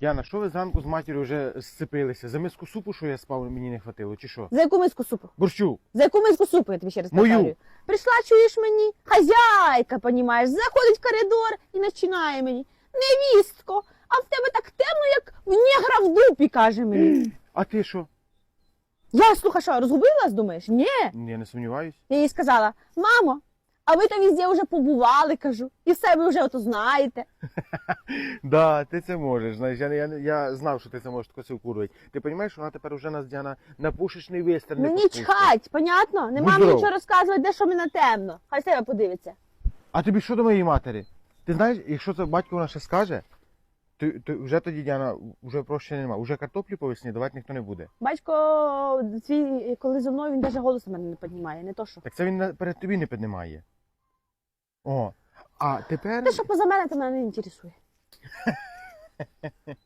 Яна, що ви зранку з матір'ю вже сцепилися? За миску супу, що я спав, мені не хватило, чи що? За яку миску супу? Борщу! За яку миску супу, я тобі ще раз Мою. повторюю. Прийшла, чуєш мені? Хазяйка, понімаєш, заходить в коридор і починає мені. Невістко, а в тебе так темно, як в негра в дупі, каже мені. А ти що? Я слухай, що, розгубилась, думаєш? Ні. Я не сумніваюсь. Я їй сказала, мамо, а ви там везде вже побували, кажу, і все ви вже ото знаєте. Да, ти це можеш. Знаєш, я, я, я знав, що ти це можеш тако це вкурувати. Ти розумієш, що вона тепер вже нас Діана на пушечний вистріл не Мені попустить. чхать, понятно? Нема Будь мені здоров. нічого розказувати, де що мене темно. Хай себе подивиться. А тобі що до моєї матері? Ти знаєш, якщо це батько вона ще скаже, то, то вже тоді Діана вже прощення немає. Уже картоплі по весні давати ніхто не буде. Батько твій, коли зі мною, він навіть голос на мене не піднімає, не то що. Так це він на- перед тобі не піднімає. О. А тепер. Те, що поза мене, то мене не інтересує.